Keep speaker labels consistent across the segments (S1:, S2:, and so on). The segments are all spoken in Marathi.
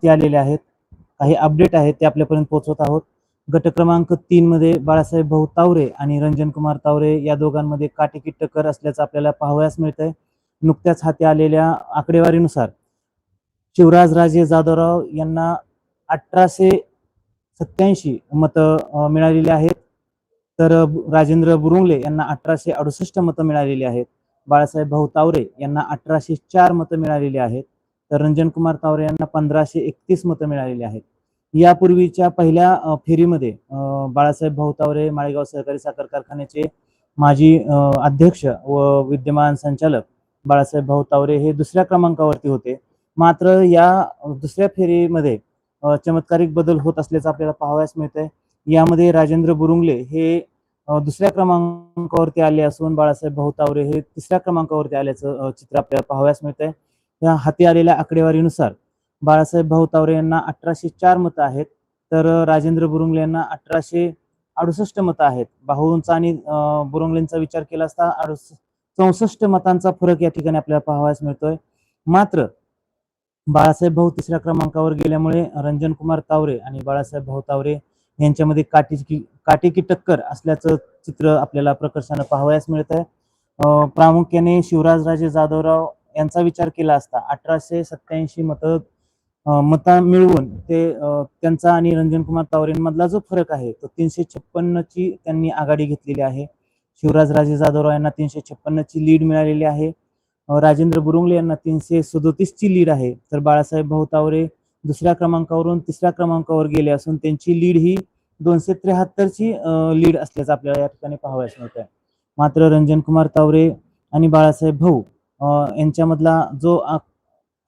S1: हाती आलेले आहेत. काही अपडेट आहेत ते आपल्यापर्यंत पोहोचवत आहोत. गट क्रमांक तीन मध्ये बाळासाहेब भाऊ तावरे आणि रंजन कुमार तावरे या दोघांमध्ये काटेकी टक्कर असल्याचं आपल्याला पाहावयास मिळतंय. नुकत्याच हाती आलेल्या आकडेवारीनुसार शिवराज राजे जाधवराव यांना अठराशे सत्याऐंशी मतं मिळालेली आहेत. तर राजेंद्र बुरुंगले यांना अठराशे अडुसष्ट मतं मिळालेली आहेत. बाळासाहेब भाऊ तावरे यांना अठराशे चार मतं मिळालेली आहेत. तर रंजन कुमार तावरे यांना पंधराशे एकतीस मतं मिळालेली आहेत. यापूर्वीच्या पहिल्या फेरीमध्ये बाळासाहेब भाऊ तावरे माळेगाव सहकारी साखर कारखान्याचे माजी अध्यक्ष व विद्यमान संचालक बाळासाहेब भाऊ तावरे हे दुसऱ्या क्रमांकावरती होते. मात्र या दुसऱ्या फेरीमध्ये चमत्कारिक बदल होत असल्याचं आपल्याला पाहावयास मिळतंय. यामध्ये राजेंद्र बुरुंगले हे दुसऱ्या क्रमांकावरती आले असून बाळासाहेब भाऊ तावरे हे तिसऱ्या क्रमांकावरती आल्याचं चित्र आपल्याला पाहावयास मिळतंय. या हाती आलेल्या आकडेवारीनुसार बाळासाहेब भाऊ तावरे यांना अठराशे चार मतं आहेत तर राजेंद्र बुरुंगले यांना अठराशे अडुसष्ट मतं आहेत. भाऊंचा आणि बुरुंगलेंचा विचार केला असता अडुस चौसष्ट मतांचा फरक या ठिकाणी आपल्याला पाहावयास मिळतोय. मात्र बाळासाहेब भाऊ तिसऱ्या क्रमांकावर गेल्यामुळे रंजन कुमार तावरे आणि बाळासाहेब भाऊ तावरे यांच्यामध्ये काटेकी काटेकी टक्कर असल्याचं चित्र आपल्याला प्रकर्षानं पाहावयास मिळत आहे प्रामुख्याने शिवराजराजे जाधवराव यांचा विचार केला असता. अठराशे सत्याऐंशी मत मता मिळवून ते त्यांचा आणि रंजन कुमार तावरेंमधला जो फरक आहे तो तीनशे छप्पन्नची त्यांनी आघाडी घेतलेली आहे. शिवराजराजे जाधवराव यांना तीनशे छप्पन्नची लीड मिळालेली आहे. राजेंद्र बुरुंगले यांना तीनशे सदोतीसची लीड आहे. तर बाळासाहेब भाऊ तावरे दुसऱ्या क्रमांकावरून तिसऱ्या क्रमांकावर गेले असून त्यांची लीड ही दोनशे त्र्याहत्तरची लीड असल्याचं आपल्याला या ठिकाणी पाहावयास मिळत आहे मात्र रंजन कुमार तावरे आणि बाळासाहेब भाऊ यांच्यामधला जो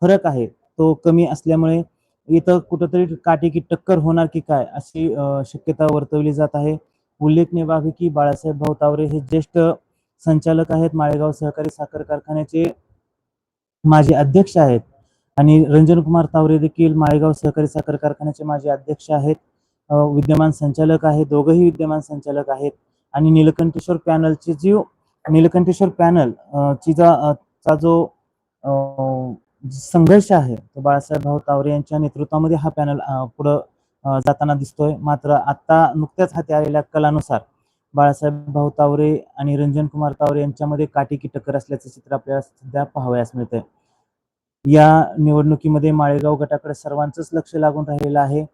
S1: फरक आहे तो कमी असल्यामुळे इथं कुठंतरी काटेकी टक्कर होणार की काय अशी शक्यता वर्तवली जात आहे. उल्लेखनीय बाब आहे की बाळासाहेब भाऊ तावरे हे ज्येष्ठ संचालक आहेत. माळेगाव सहकारी साखर कारखान्याचे माजी अध्यक्ष आहेत. आणि रंजन कुमार तावरे देखील माळेगाव सहकारी साखर कारखान्याचे माजी अध्यक्ष आहेत. विद्यमान संचालक आहेत दोघंही विद्यमान संचालक आहेत. आणि नीलकंठेश्वर पॅनलची जी नीलकंठेश्वर पॅनल ची जा चा जो अ, संघर्ष आहे तो बाळासाहेब भाऊ तावरे यांच्या नेतृत्वामध्ये हा पॅनल पुढं जाताना दिसतोय. मात्र आता नुकत्याच हाती आलेल्या कलानुसार बाळासाहेब भाऊ तावरे आणि रंजन कुमार तावरे यांच्यामध्ये काटेकी टक्कर असल्याचं चित्र आपल्याला सध्या पाहावयास मिळतंय. या निवडणुकीमध्ये माळेगाव गटाकडे सर्वांचंच लक्ष लागून राहिलेलं आहे.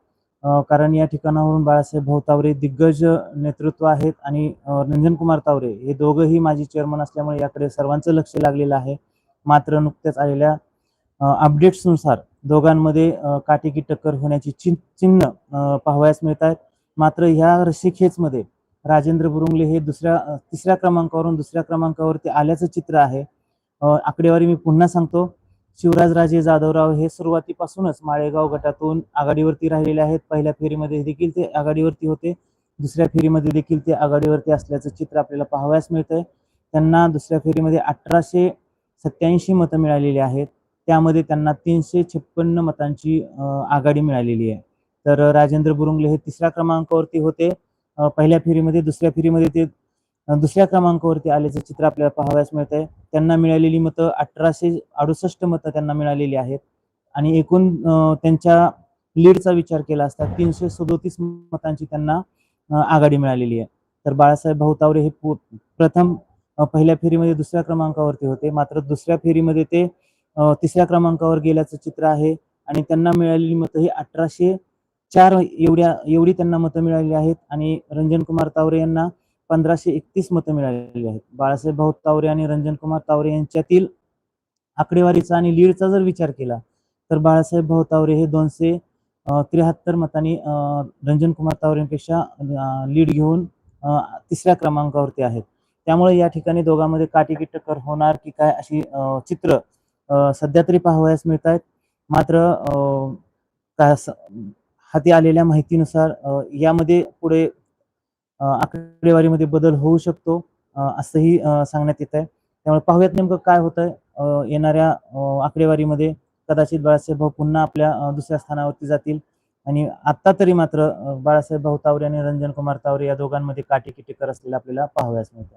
S1: कारण या ठिकाणावरून बाळासाहेब भाऊ तावरे दिग्गज नेतृत्व आहेत आणि रंजनकुमार रंजन कुमार तावरे हे दोघंही माजी चेअरमन असल्यामुळे याकडे सर्वांचं लक्ष लागलेलं आहे. मात्र नुकत्याच आलेल्या अपडेट्सनुसार दोघांमध्ये काटेकी टक्कर होण्याची चि चिन्ह पाहावयास मिळत आहेत मात्र ह्या रस्सीखेचमध्ये राजेंद्र बुरुंगले हे दुसऱ्या तिसऱ्या क्रमांकावरून दुसऱ्या क्रमांकावरती आल्याचं चित्र आहे. आकडेवारी मी पुन्हा सांगतो. शिवराजराजे जाधवराव हे सुरुवातीपासूनच माळेगाव गटातून आघाडीवरती राहिलेले आहेत. पहिल्या फेरीमध्ये देखील ते आघाडीवरती होते. दुसऱ्या फेरीमध्ये देखील ते आघाडीवरती असल्याचं चित्र आपल्याला पाहावयास मिळतंय. त्यांना दुसऱ्या फेरीमध्ये अठराशे सत्याऐंशी मतं मिळालेली आहेत. त्यामध्ये त्यांना तीनशे छप्पन्न मतांची आघाडी मिळालेली आहे. तर राजेंद्र बुरुंगले हे तिसऱ्या क्रमांकावरती होते. पहिल्या फेरीमध्ये दुसऱ्या फेरीमध्ये ते दुसऱ्या क्रमांकावरती आल्याचं चित्र आपल्याला पाहावयास मिळत आहे त्यांना मिळालेली मतं अठराशे अडुसष्ट मतं त्यांना मिळालेली आहेत. आणि एकूण त्यांच्या लीडचा विचार केला असता तीनशे सदोतीस मतांची त्यांना आघाडी मिळालेली आहे. तर बाळासाहेब भाऊतावरे हे प्रथम पहिल्या फेरीमध्ये दुसऱ्या क्रमांकावरती होते. मात्र दुसऱ्या फेरीमध्ये ते तिसऱ्या क्रमांकावर गेल्याचं चित्र आहे. आणि त्यांना मिळालेली मतं ही अठराशे चार एवढ्या एवढी त्यांना मतं मिळालेली आहेत. आणि रंजन कुमार तावरे यांना पंधराशे एकतीस मतं मिळालेली आहेत. बाळासाहेब भाऊ तावरे आणि रंजन कुमार तावरे यांच्यातील आकडेवारीचा आणि लीडचा जर विचार केला तर बाळासाहेब भाऊ तावरे हे दोनशे त्र्याहत्तर मतांनी रंजनकुमार रंजन कुमार तावरेंपेक्षा लीड घेऊन तिसऱ्या क्रमांकावरती आहेत. त्यामुळे या ठिकाणी दोघांमध्ये काटेकी टक्कर होणार की काय अशी चित्र सध्या तरी पाहावयास मिळत आहेत मात्र हाती आलेल्या माहितीनुसार यामध्ये पुढे आकडेवारीमध्ये बदल होऊ शकतो असंही सांगण्यात येत आहे त्यामुळे पाहूयात नेमकं काय होतंय. आहे येणाऱ्या आकडेवारीमध्ये कदाचित बाळासाहेब भाऊ पुन्हा आपल्या दुसऱ्या स्थानावरती जातील. आणि आता तरी मात्र बाळासाहेब भाऊ तावरे आणि रंजन कुमार तावरे या दोघांमध्ये काटेकी टिकर असलेलं आपल्याला पाहावयास मिळतं